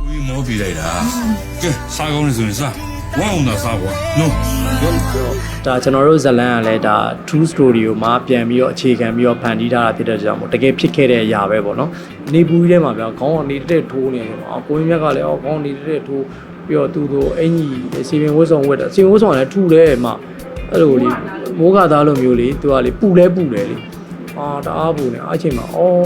ကိုကြီးမောပြလိုက်တာကဲစားကောင်းနေဆိုရင်စားဝမ်းအောင်သာစားကွာနော်ဒါကျွန်တော်တို့ဇတ်လန်ကလည်းဒါ true story ကိုမှပြန်ပြီးတော့အခြေခံပြီးတော့ဖန်တီးထားတာဖြစ်တဲ့ကြောင့်မို့တကယ်ဖြစ်ခဲ့တဲ့အရာပဲပေါ့နော်နေပူကြီးထဲမှာဗျာခေါင်းကနေတက်ထိုးနေတယ်ပေါ့အော်ကိုင်းမြက်ကလည်းအော်ခေါင်းနေတက်ထိုးပြီးတော့သူ့တို့အင်ကြီးစီပင်ဝတ်ဆောင်ဝတ်တာစီပင်ဝတ်ဆောင်ကလည်းထူတယ်မှအဲ့လိုလေမိုးကသားလိုမျိုးလေသူကလေပူလဲပူတယ်လေအာတအားပူနေအဲ့အချိန်မှာအော်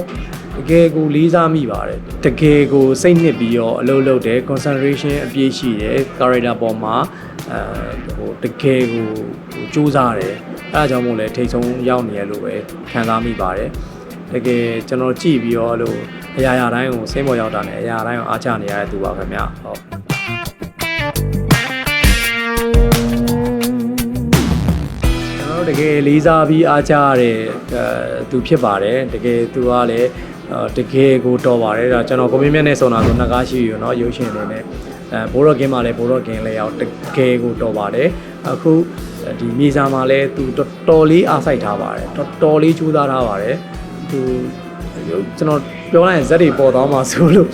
တကယ်ကိုလေးစားမိပါတယ်တကယ်ကိုစိတ်နှစ်ပြီးတော့အလုပ်လုပ်တယ် concentration အပြည့်ရှိတယ် character ပေါ်မှာအဲဟိုတကယ်ကိုဟိုစူးစမ်းတယ်အဲအကြောင်းမို့လဲထိတ်ဆုံးရောက်နေရလို့ပဲခံစားမိပါတယ်တကယ်ကျွန်တော်ကြည့်ပြီးတော့အဲ့လိုအရာရာတိုင်းကိုစိတ်ပေါ်ရောက်တာနဲ့အရာရာတိုင်းကိုအားချနေရတဲ့သူပါခင်ဗျဟုတ်ကျွန်တော်တို့တကယ်လေးစားပြီးအားကြရတဲ့အဲသူဖြစ်ပါတယ်တကယ်သူကလည်းအဲ တကယ်ကိုတော်ပါတယ်ဒါကျွန်တော်ကွန်မင်းမြတ်နဲ့ဆုံတာဆိုနှစ်ကားရှိရเนาะရုပ်ရှင်တွေနဲ့အဲဘိုးတော်ကင်းမှာလည်းဘိုးတော်ကင်းလည်းရောက်တကယ်ကိုတော်ပါတယ်အခုဒီမြေစာမှာလည်းသူတော်တော်လေးအားစိုက်ထားပါတယ်တော်တော်လေးကြိုးစားထားပါတယ်သူကျွန်တော်ပြောလိုက်ရင်ဇက်တွေပေါ်သွားမှာဆိုလို့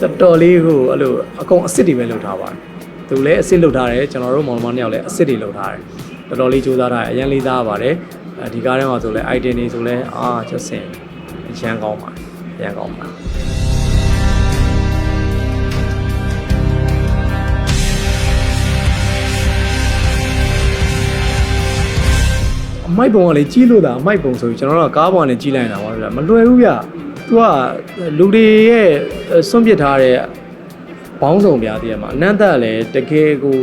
တော်တော်လေးကိုအဲ့လိုအကုန်အစ်စ်တွေပဲလုပ်ထားပါတယ်သူလည်းအစ်စ်လုပ်ထားတယ်ကျွန်တော်တို့မောင်မောင်နှစ်ယောက်လည်းအစ်စ်တွေလုပ်ထားတယ် တော်တော်လေးကြိုးစားထားတယ်အရင်လေးစားရပါတယ်အဲဒီကားထဲမှာဆိုလဲ item တွေဆိုလဲအာချက်စင်အရန်ကောင်းပါတယ်အ ရန်ကောင်းပါတယ်အမိုက်ပုံကလေကြီးလို့တာအမိုက်ပုံဆိုပြီးကျွန်တော်တို့ကကားပေါ်ကနေကြီးလိုက်တာပါဗျာမလွယ်ဘူးဗျသူကလူတွေရဲ့စွန့်ပစ်ထားတဲ့ဘောင်းဆောင်ပြတည်းမှာအနန္တလည်းတကယ်ကို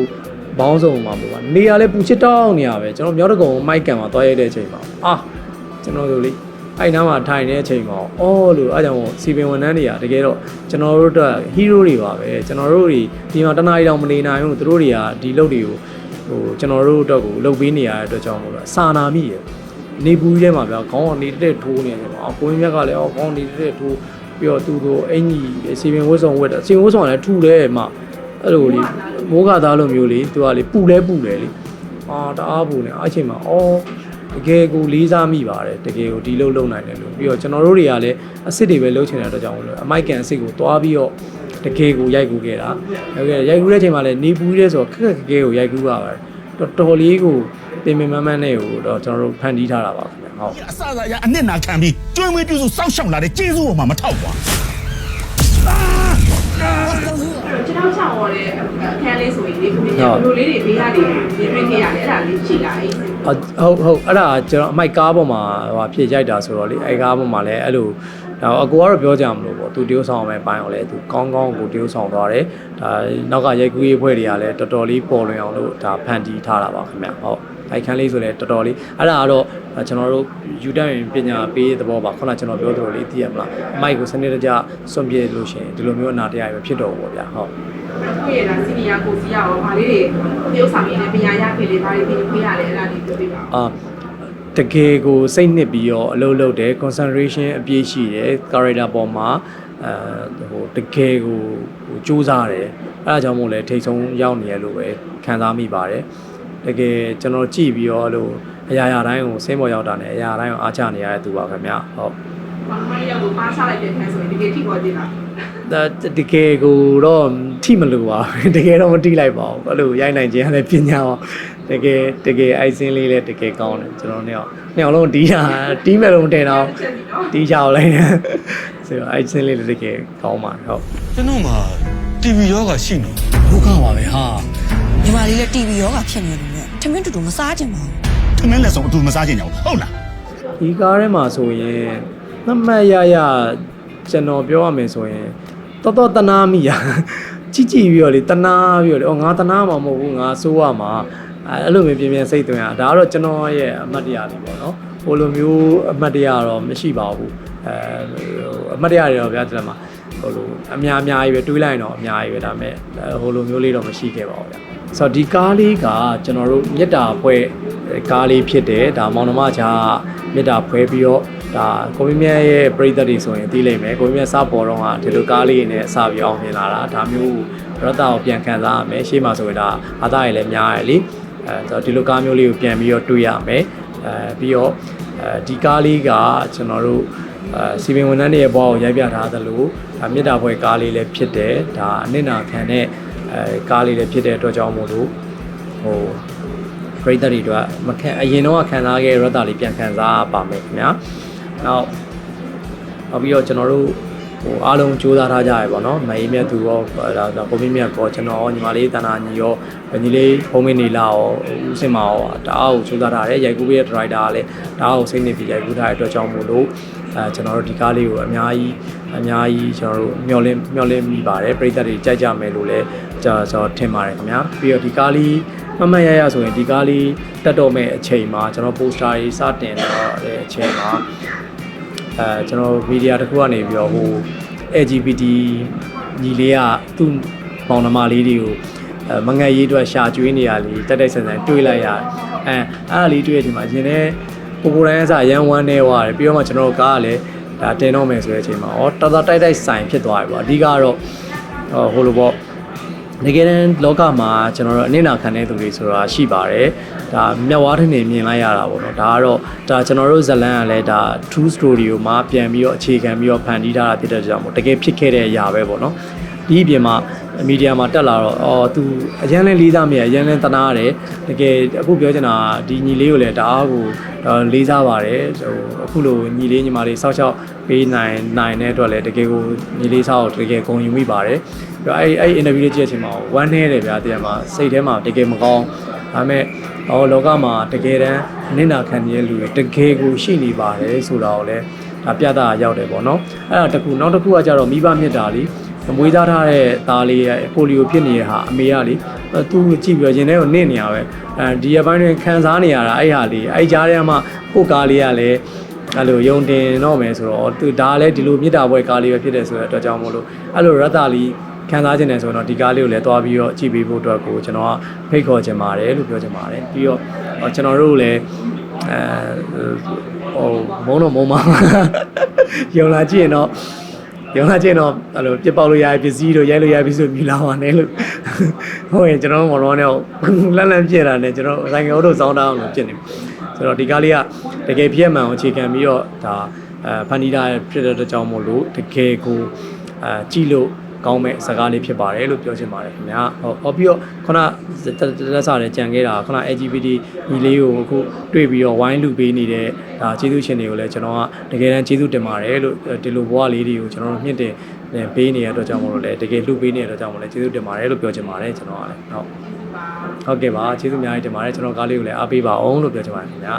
ဘောင်းဆောင်မှာပေါ့ဗျာနေရာလဲပူချစ်တောင်းနေရပဲကျွန်တော်မြောက်တကုံမိုက်ကန်မှာတွားရိုက်တဲ့အချိန်မှာအာကျွန်တော်တို့လေ အဲ့နားမှာထိုင်နေတဲ့အချိန်မှာအော်လို့အဲ့ကြောင့်စီပင်ဝန်ထမ်းတွေကတကယ်တော့ကျွန်တော်တို့အတွက်ဟီးရိုးတွေပါပဲကျွန်တော်တို့တွေဒီမှာတနားရီတောင်မနေနိုင်ဘူးသူတို့တွေကဒီလုပ်တွေကိုဟိုကျွန်တော်တို့အတွက်ကိုလှုပ်ပေးနေရတဲ့အတွက်ကြောင့်မို့လို့စာနာမိရနေပူကြီးထဲမှာဗျာခေါင်းကနေတက်ထိုးနေတယ်ပေါ့အကိုင်းမြက်ကလည်းအော်ခေါင်းနေတက်ထိုးပြီးတော့သူ့တို့အင်ကြီးစီပင်ဝတ်ဆောင်ဝတ်တာစီပင်ဝတ်ဆောင်ကလည်းထူတယ်မှအဲ့လိုလေမိုးကသားလိုမျိုးလေသူကလေပူလဲပူတယ်လေအာတအားပူနေအဲ့အချိန်မှာအော် တကယ်ကိုလေးစားမိပါတယ်တကယ်ကိုဒီလုံးလုံးနိုင်တယ်လို့ပြီးတော့ကျွန်တော်တို့တွေကလည်းအစ်စ်တွေပဲလုံးချင်တဲ့အတွက်ကြောင့်မို့လို့အမိုက်ကန်အစ်စ်ကိုတွားပြီးတော့တကယ်ကိုရိုက်ကူခဲ့တာဟုတ်ကဲ့ရိုက်ကူတဲ့အချိန်မှာလည်းနေပူကြီးတဲ့ဆိုတော့ခက်ခက်ခဲခဲကိုရိုက်ကူပါပါတယ်တော်တော်လေးကိုပင်ပင်မန်းမန်းနဲ့ကိုတော့ကျွန်တော်တို့ဖန်တီးထားတာပါခင်ဗျဟုတ်အစအစအရအနစ်နာခံပြီးကျွေးမွေးပြုစုစောက်ရှောက်လာတဲ့ကျေးဇူးပေါ်မှာမထောက်ပါ ကျွန်တော်ချောင်းရတဲ့အခန်းလေးဆိုရင်လေဘယ်လိုလေးတွေဘေးကနေပြင်ပြခဲ့ရတယ်အဲ့ဒါလေးရှိလာအဲ့ဟုတ်ဟုတ်အဲ့ဒါကျွန်တော်အမိုက်ကားပေါ်မှာဟိုဖြစ်ရိုက်တာဆိုတော့လေအဲ့ကားပေါ်မှာလည်းအဲ့လိုဒါအကူကတော့ပြောကြမလို့ပေါ့သူတရုပ်ဆောင်မယ်ပိုင်းအောင်လဲသူကောင်းကောင်းကိုတရုပ်ဆောင်သွားတယ်ဒါနောက်ကရိုက်ကူးရေးဖွဲ့တွေကလည်းတော်တော်လေးပေါ်လွင်အောင်လို့ဒါဖန်တီးထားတာပါခင်ဗျဟုတ် အိုက်ခန်းလေးဆိုလဲတော်တော်လေးအဲ့ဒါကတော့ကျွန်တော်တို့ယူတတ်ရင်ပညာပေးတဲ့သဘောပါခုနကကျွန်တော်ပြောသလိုလေးသိရမလားအမိုက်ကိုစနစ်တကျစွန့်ပြစ်လို့ရှိရင်ဒီလိုမျိုးအနာတရားပဲဖြစ်တော့ဘူးပေါ့ဗျာဟုတ်ကိုယ့်ရဲ့ဒါစီနီယာကိုစီရရောဗာလေးတွေတရုပ်ဆောင်ရင်းနဲ့ပညာရခဲ့လေဗာလေးပြင်ခွေးရတယ်အဲ့ဒါလေးပြောပြပါဦးအာတကယ်ကိုစိတ်နှစ်ပြီးတော့အလုပ်လုပ်တယ် concentration အပြည့်ရှိတယ် character ပေါ်မှာအဲဟိုတကယ်ကိုဟိုစူးစမ်းတယ်အဲအကြောင်းမို့လဲထိတ်ဆုံးရောက်နေရလို့ပဲခံစားမိပါတယ် တကယ်ကျွန်တော်ကြည့်ပြီးတော့လို့အရာရာတိုင်းကိုဆင်းပေါ်ရောက်တာနဲ့အရာတိုင်းကိုအားချနေရတဲ့သူပါခင်ဗျဟုတ်ဘာမှမရောက်ဘူးပါစားလိုက်တဲ့ခန်းဆိုရင်တကယ်ထိပေါ်သေးလားဒါတကယ်ကိုတော့ထိမလို့ပါတကယ်တော့မတိလိုက်ပါဘူးအဲ့လိုရိုက်နိုင်ခြင်းကလည်းပညာပါတကယ်တကယ်အိုက်စင်းလေးလည်းတကယ်ကောင်းတယ်ကျွန်တော်တို့နှစ်အောင်လုံးတီးတာတီးမဲ့လုံးတင်တော့တီးချောက်လိုက်တယ်ဆိုတော့အိုက်စင်းလေးလည်းတကယ်ကောင်းပါတယ်ဟုတ်ကျွန်တော်က TV ရောဂါရှိနေဘုကပါပဲဟာ ညီမလေးလည်း TV ရောဂါဖြစ်နေတယ်လို့ထမင်းတူတူမစားကြင်ပါဘူးထမင်းလက်ဆောင်အတူမစားကြင်ကြဘူးဟုတ်လားဒီကားထဲမှာဆိုရင်သတ်မှတ်ရရကျွန်တော်ပြောရမယ်ဆိုရင်တော်တော်တနာမိရကြည့်ကြည့်ပြီးတော့လေတနာပြီးတော့လေအော်ငါတနာမှာမဟုတ်ဘူးငါစိုးရမှာအဲအဲ့လိုမျိုးပြင်းပြင်းစိတ်သွင်းရဒါကတော့ကျွန်တော်ရဲ့အမှတ်တရလေးပေါ့နော်ဟိုလိုမျိုးအမှတ်တရတော့မရှိပါဘူးအဲဟိုအမှတ်တရတွေတော့ဗျာကျွန်တော်မှာဟိုလိုအများအများကြီးပဲတွေးလိုက်ရင်တော့အများကြီးပဲဒါပေမဲ့ဟိုလိုမျိုးလေးတော့မရှိခဲ့ပါဘူးဗျာ ဆိုတော့ဒီကားလေးကကျွန်တော်တို့မြတ်တာဖွဲ့ကားလေးဖြစ်တယ်ဒါမောင်နှမချာမြတ်တာဖွဲပြီးတော့ဒါကိုမင်းမြတ်ရဲ့ပရိသတ်တွေဆိုရင်သိလိမ့်မယ်ကိုမင်းမြတ်စပေါ်တော့ကဒီလိုကားလေးနဲ့စပြီးအောင်မြင်လာတာဒါမျိုးရတ္တကိုပြန်ခံစားရမယ်ရှေ့မှာဆိုရင်ဒါအာသာရည်လည်းများရယ်လीအဲဆိုတော့ဒီလိုကားမျိုးလေးကိုပြန်ပြီးတော့တွေ့ရမယ်အဲပြီးတော့အဲဒီကားလေးကကျွန်တော်တို့အဲစီပင်ဝန်ထမ်းတွေရဲ့ဘဝကိုရိုက်ပြထားသလိုဒါမေတ္တာဘွယ်ကားလေးလည်းဖြစ်တယ်ဒါအနစ်နာခံတဲ့ အဲကားလေးလည်းဖြစ်တဲ့အတွက်ကြောင့်မို့လို့ဟိုပရိသတ်တွေအတွက်မခံအရင်တော့ခံစားခဲ့ရတာလေးပြန်ခံစားပါမယ်ခင်ဗျာနောက်နောက်ပြီးတော့ကျွန်တော်တို့ဟိုအားလုံးစူးစမ်းထားကြရပါတော့မအေးမြတ်သူရောဒါဒါကိုမင်းမြတ်ကောကျွန်တော်ရောညီမလေးတနာညီရောညီလေးဖုံးမင်းနေလာရောဦးစင်မရောတအားကိုစူးစမ်းထားတယ်ရိုက်ကူးရဲ့ဒရိုက်တာကလည်းတအားကိုစိတ်နေပြီးရိုက်ကူးထားတဲ့အတွက်ကြောင့်မို့လို့ အဲကျွန်တော်တို့ဒီကားလေးကိုအများကြီးအများကြီးကျွန်တော်တို့မျှော်လင့်မျှော်လင့်မိပါတယ်ပရိသတ်တွေကြိုက်ကြမယ်လို့လည်းကျွန်တော်ထင်ပါတယ်ခင်ဗျာပြီးတော့ဒီကားလေးမမတ်ရရဆိုရင်ဒီကားလေးတက်တော့မဲ့အချိန်မှာကျွန်တော်ပိုစတာကြီးစတင်တော့တဲ့အချိန်မှာအဲကျွန်တော်မီဒီယာတစ်ခုကနေပြီးတော့ဟို LGBT ညီလေးကသူ့ပေါင်နှမလေးတွေကိုအဲမငတ်ရေးအတွက်ရှာကျွေးနေရလေတက်တက်ဆန်ဆန်တွေးလိုက်ရအဲအဲ့ဒါလေးတွေးရချိန်မှာရင်ထဲ ကိုကိုတိုင်းအစရန်ဝမ်းနေသွားတယ်ပြီးတော့မှကျွန်တော်တို့ကားကလည်းဒါတင်တော့မယ်ဆိုတဲ့အချိန်မှာဩတော်တော်တိုက်တိုက်ဆိုင်ဖြစ်သွားပြီပေါ့အဓိကတော့ဟိုလိုပေါ့တကယ်တမ်းလောကမှာကျွန်တော်တို့အနစ်နာခံတဲ့သူတွေဆိုတာရှိပါတယ်ဒါမျက်ဝါးထင်နေမြင်လိုက်ရတာပေါ့နော်ဒါကတော့ဒါကျွန်တော်တို့ဇလန်ကလည်းဒါ true story ကိုမှပြန်ပြီးတော့အခြေခံပြီးတော့ဖန်တီးထားတာဖြစ်တဲ့ကြောင့်မို့တကယ်ဖြစ်ခဲ့တဲ့အရာပဲပေါ့နော်ဒီအပြင်မှာ မီဒီယာမှာတက်လာတော့အော်သူအရန်လဲလေးစားမိရအရန်လဲတနာရတယ်တကယ်အခုပြောချင်တာဒီညီလေးကိုလည်းတအားကိုလေးစားပါတယ်ဟိုအခုလိုညီလေးညီမလေးစောက်ချောက်ပေးနိုင်နိုင်တဲ့အတွက်လည်းတကယ်ကိုညီလေးစောက်တကယ်ဂုဏ်ယူမိပါတယ်ပြီးတော့အဲ့အဲ့ interview လေးကြည့်တဲ့အချိန်မှာဝမ်းနေတယ်ဗျာတကယ်မှာစိတ်ထဲမှာတကယ်မကောင်းဒါပေမဲ့ဟောလောကမှာတကယ်တမ်းနင့်နာခံနေတဲ့လူတွေတကယ်ကိုရှိနေပါတယ်ဆိုတာကိုလည်းဒါပြသရောက်တယ်ပေါ့နော်အဲ့ဒါတခုနောက်တစ်ခုကကြတော့မိဘမြတ်တာလေး မွေးသားထားတဲ့သားလေးရဲ့ပိုလီယိုဖြစ်နေတဲ့ဟာအမေကလေသူကြည့်ပြီးတော့ရင်ထဲကိုနင့်နေရပဲအဲဒီရပိုင်းတွင်ခံစားနေရတာအဲ့ဟာလေးအဲ့ကြားထဲမှာကိုယ်ကားလေးကလည်းအဲ့လိုယုံတင်တော့မယ်ဆိုတော့သူဒါလည်းဒီလိုမြစ်တာပွဲကားလေးပဲဖြစ်တယ်ဆိုတဲ့အတွက်ကြောင့်မို့လို့အဲ့လိုရတ္တလီခံစားခြင်းတယ်ဆိုတော့ဒီကားလေးကိုလည်းတွားပြီးတော့ကြည့်ပေးဖို့အတွက်ကိုကျွန်တော်ကဖိတ်ခေါ်ခြင်းပါတယ်လို့ပြောချင်ပါတယ်ပြီးတော့ကျွန်တော်တို့လည်းအဲဟိုမုံတော့မုံပါယုံလာကြည့်ရင်တော့ ယုံလာကြည့်ရင်တော့အဲ့လိုပြစ်ပေါက်လို့ရတဲ့ပစ္စည်းတို့ရိုက်လို့ရတဲ့ပစ္စည်းတို့မြည်လာပါနဲ့လို့ဟုတ်ရင်ကျွန်တော်တို့မော်တော်နဲ့လန့်လန့်ပြည့်တာနဲ့ကျွန်တော်ဆိုင်ငယ်တို့စောင်းတောင်းလို့ဖြစ်နေဆိုတော့ဒီကားလေးကတကယ်ပြည့်မှန်ကိုအခြေခံပြီးတော့ဒါအဲဖန်တီးတာဖြစ်တဲ့ကြောင့်မို့လို့တကယ်ကိုအဲကြည့်လို့ ကောင်းမဲ့စကားလေးဖြစ်ပါတယ်လို့ပြောချင်ပါတယ်ခင်ဗျာဟုတ်ဟောပြီးတော့ခုနတက်စားတယ်ကြံခဲ့တာခုန LGBT ညီလေးကိုအခုတွေ့ပြီးတော့ဝိုင်းလူပေးနေတဲ့ဒါကျေးဇူးရှင်တွေကိုလည်းကျွန်တော်ကတကယ်တမ်းကျေးဇူးတင်ပါတယ်လို့ဒီလိုဘဝလေးတွေကိုကျွန်တော်တို့မြင့်တင်ပေးနေတဲ့အတွက်ကြောင့်မို့လို့လည်းတကယ်လူပေးနေတဲ့အတွက်ကြောင့်မို့လည်းကျေးဇူးတင်ပါတယ်လို့ပြောချင်ပါတယ်ကျွန်တော်ကလည်းဟုတ်ဟုတ်ကဲ့ပါကျေးဇူးအများကြီးတင်ပါတယ်ကျွန်တော်ကားလေးကိုလည်းအားပေးပါအောင်လို့ပြောချင်ပါတယ်ခင်ဗျာ